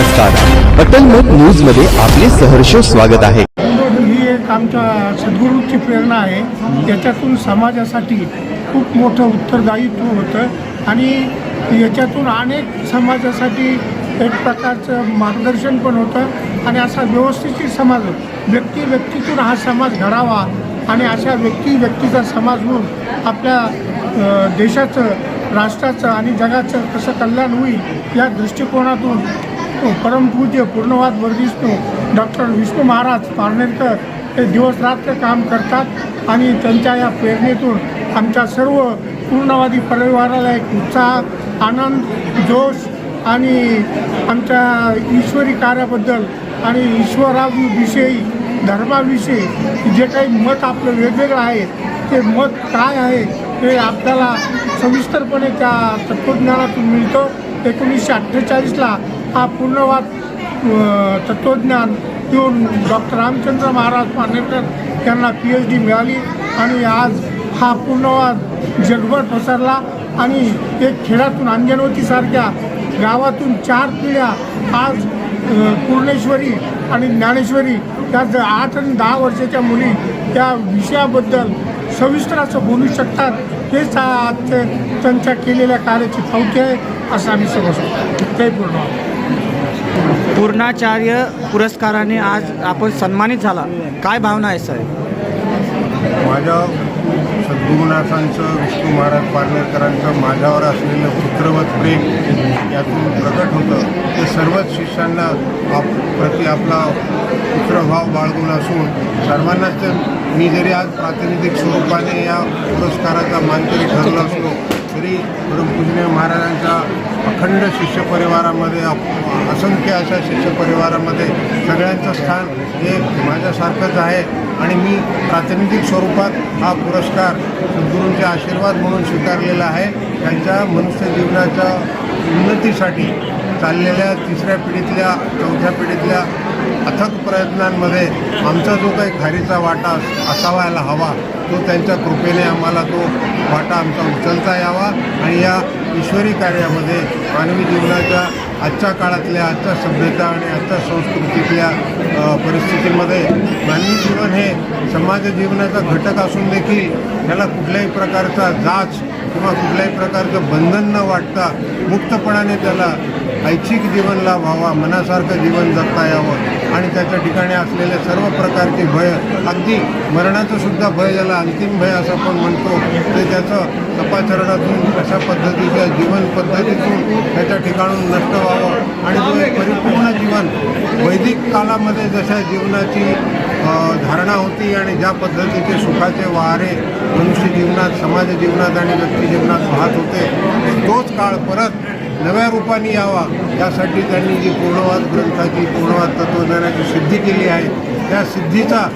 नमस्कार. अटलमत न्यूजमध्ये आपले सहर्ष स्वागत आहे. ही एक आमच्या सद्गुरूंची प्रेरणा आहे. याच्यातून समाजासाठी खूप मोठं उत्तरदायित्व होतं आणि याच्यातून अनेक समाजासाठी एक प्रकारचं मार्गदर्शन पण होतं आणि असा व्यवस्थित समाज व्यक्ती व्यक्तीतून हा समाज घडावा आणि अशा व्यक्ती व्यक्तीचा समाज होऊन आपल्या देशाचं राष्ट्राचं आणि जगाचं कसं कल्याण होईल या दृष्टिकोनातून परमपूज्य पूर्णवाद वर्धिष्णू डॉक्टर विष्णू महाराज पारनेरकर हे दिवसरात्र काम करतात आणि त्यांच्या या प्रेरणेतून आमच्या सर्व पूर्णवादी परिवाराला एक उत्साह आनंद जोश आणि आमच्या ईश्वरी कार्याबद्दल आणि ईश्वराविषयी धर्माविषयी जे काही मत आपलं वेगवेगळं आहे ते मत काय आहे हे आपल्याला सविस्तरपणे त्या तत्त्वज्ञानातून मिळतं. एकोणीसशे अठ्ठेचाळीसला हा पूर्णवाद तत्त्वज्ञान देऊन डॉक्टर रामचंद्र महाराज पारनेकर यांना पी एच डी मिळाली आणि आज हा पूर्णवाद जगभर पसरला आणि एक खेड्यातून अंजनवतीसारख्या गावातून चार पिढ्या आज पूर्णेश्वरी आणि ज्ञानेश्वरी या ज आठ आणि दहा वर्षाच्या मुली त्या विषयाबद्दल सविस्तर असं बोलू शकतात हेच आज ते त्यांच्या केलेल्या कार्याची पावती आहे असं आम्ही समजतो. जय पूर्ण पूर्णाचार्य पुरस्काराने आज आपण सन्मानित झाला. काय भावना आहे साहेब माझ्या सद्गुरुनाथांचं विष्णू महाराज पारनेरकरांचं माझ्यावर असलेलं पुत्रवत प्रेम यातून प्रकट होतं. ते सर्वच शिष्यांना आप प्रति आपला पुत्रभाव बाळगून असून सर्वांनाच ते मी जरी आज प्रातिनिधिक स्वरूपाने या पुरस्काराचा मानकरी ठरलो असलो श्री परमपूजनीय महाराजांच्या अखंड शिष्य परिवारामध्ये असंख्य अशा शिष्य परिवारामध्ये सगळ्यांचं स्थान हे माझ्यासारखंच आहे. आणि मी प्रातिनिधिक स्वरूपात हा पुरस्कार सद्गुरूंचे आशीर्वाद म्हणून स्वीकारलेला आहे. त्यांच्या मनुष्य जीवनाच्या उन्नतीसाठी चाललेल्या तिसऱ्या पिढीतल्या चौथ्या पिढीतल्या अथक प्रयत्नांमध्ये आमचा जो काही खारीचा वाटा असावायला हवा तो त्यांच्या कृपेने आम्हाला तो वाटा आमचा उचलता यावा आणि या ईश्वरी कार्यामध्ये मानवी जीवनाच्या आजच्या काळातल्या आजच्या सभ्यता आणि आजच्या संस्कृतीतल्या परिस्थितीमध्ये मानवी जीवन हे समाज जीवनाचा घटक असून देखील त्याला कुठल्याही प्रकारचा जाच किंवा कुठल्याही प्रकारचं बंधन न वाटता मुक्तपणाने त्याला ऐच्छिक जीवन लाभ व्हावा मनासारखं जीवन जगता यावं. आणि त्याच्या ठिकाणी असलेले सर्व प्रकारचे भय अगदी मरणाचं सुद्धा भय ज्याला अंतिम भय असं आपण म्हणतो ते त्याचं तपाचरणातून अशा पद्धतीच्या जीवन पद्धतीतून त्याच्या ठिकाणून नष्ट व्हावं. आणि जो एक परिपूर्ण जीवन वैदिक कालामध्ये जशा जीवनाची धारणा होती आणि ज्या पद्धतीचे सुखाचे वारे मनुष्य जीवनात समाज जीवनात आणि व्यक्ती जीवनात वाहत होते तोच काळ परत नव्या रूपाने यावा. यासाठी त्यांनी जी पूर्णवाद ग्रंथाची पूर्णवाद तत्वज्ञानाची सिद्धी केली आहे त्या सिद्धीचा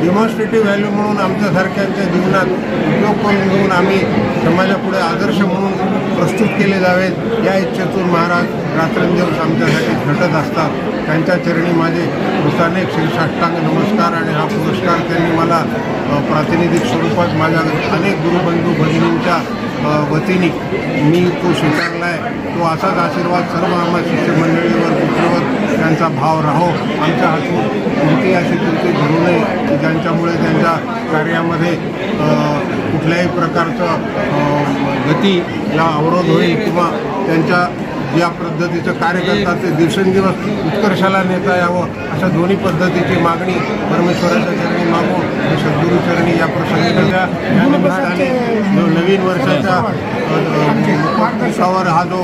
डिमॉन्स्ट्रेटिव्ह व्हॅल्यू म्हणून आमच्यासारख्यांच्या जीवनात उपयोग करून घेऊन आम्ही समाजापुढे आदर्श म्हणून प्रस्तुत केले जावेत. या इच्छेतून महाराज रात्रंदिवस आमच्यासाठी घटत असतात. त्यांच्या चरणी माझे कृतानेक शिरसाष्टांग नमस्कार आणि हा पुरस्कार त्यांनी मला प्रातिनिधिक स्वरूपात माझ्या अनेक गुरुबंधू भगिनींच्या वतीने मी तो स्वीकारला आहे. तो असाच आशीर्वाद सर्व आम्हा शिष्यमंडळीवर पुत्रवर त्यांचा भाव राहो आमच्या हातून कोणती अशी कृती घडू नये की ज्यांच्यामुळे त्यांच्या कार्यामध्ये कुठल्याही प्रकारचं गतीला अवरोध होईल किंवा त्यांच्या ज्या पद्धतीचं कार्य करतात ते दिवसेंदिवस उत्कर्षाला नेता यावं अशा दोन्ही पद्धतीची मागणी परमेश्वराच्या चरणी मागून सद्गुरू चरणी या प्रसंगी या निमित्ताने जो नवीन वर्षाच्या हा जो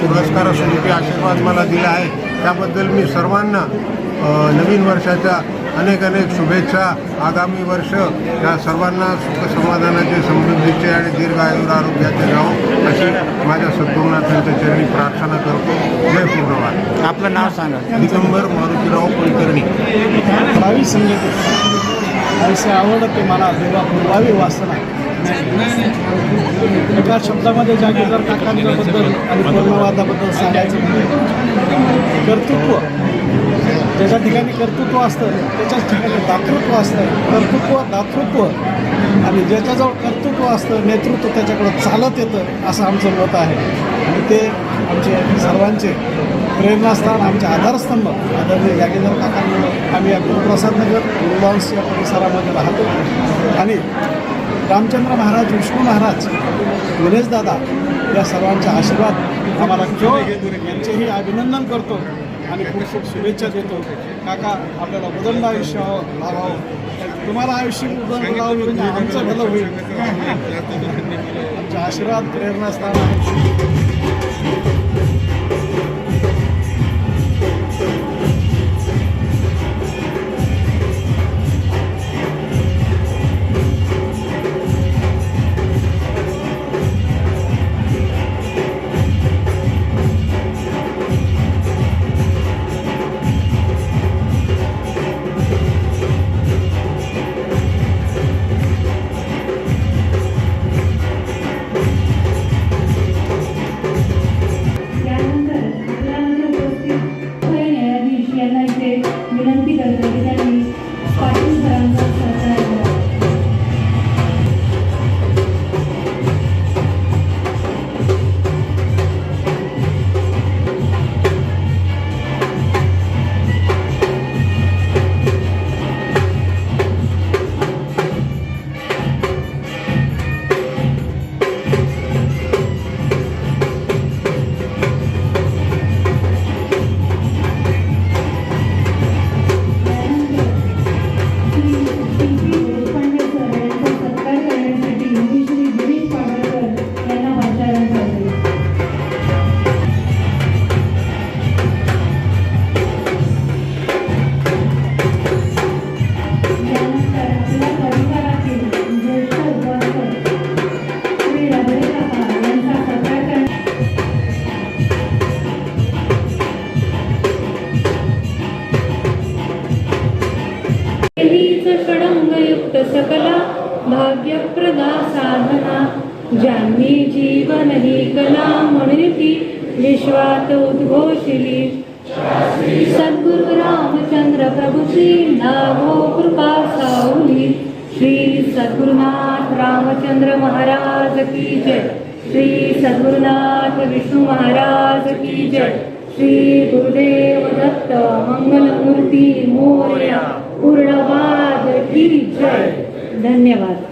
पुरस्कार स्वरूपी आशीर्वाद मला दिला आहे. त्याबद्दल मी सर्वांना नवीन वर्षाच्या अनेक अनेक शुभेच्छा आगामी वर्ष या सर्वांना सुख समाधानाचे समृद्धीचे आणि दीर्घायुर आरोग्याचे राहो अशी माझ्या सद्गुरुनाथांच्या चरणी प्रार्थना करतो. जय पूर्णवाद आपलं नाव सांगा. दिगंबर मारुतीराव कुलकर्णी. भावी संगीत. ऐसे आवडते मला देवा पूर्वावी वासना. एका शब्दामध्ये जागीरदार काकांबद्दल आणि पूर्णवादाबद्दल सांगायचं म्हणजे कर्तृत्व. ज्याच्या ठिकाणी कर्तृत्व असतं त्याच्याच ठिकाणी दातृत्व असतं. कर्तृत्व दातृत्व. आणि ज्याच्याजवळ कर्तृत्व असतं नेतृत्व त्याच्याकडं चालत येतं असं आमचं मत आहे. आणि ते आमचे सर्वांचे प्रेरणास्थान आमचे आधारस्तंभ. आदरणीय जागेदार काकांमुळं आम्ही या गुरुप्रसादनगर या परिसरामध्ये राहतो. आणि रामचंद्र महाराज विष्णू महाराज गणेशदादा या सर्वांचे आशीर्वाद आम्हाला जो यांचेही अभिनंदन करतो. आणि खूप खूप शुभेच्छा देतो. काका आपल्याला उदंड आयुष्य लाभावं तुम्हाला आयुष्य म्हणजे आमचं भलं होईल. आमचे आशीर्वाद प्रेरणास्थान आहे जीवन ही कला म्हणून ती विश्वात उद्घोषिली. सद्गुरु रामचंद्र प्रभूची नागो हो कृपा सावली. श्री सद्गुरुनाथ रामचंद्र महाराज की जय. श्री सद्गुरुनाथ विष्णू महाराज की जय. श्री गुरुदेव दत्त मंगलमूर्ती मोर्या पूर्णवाद की जय. धन्यवाद.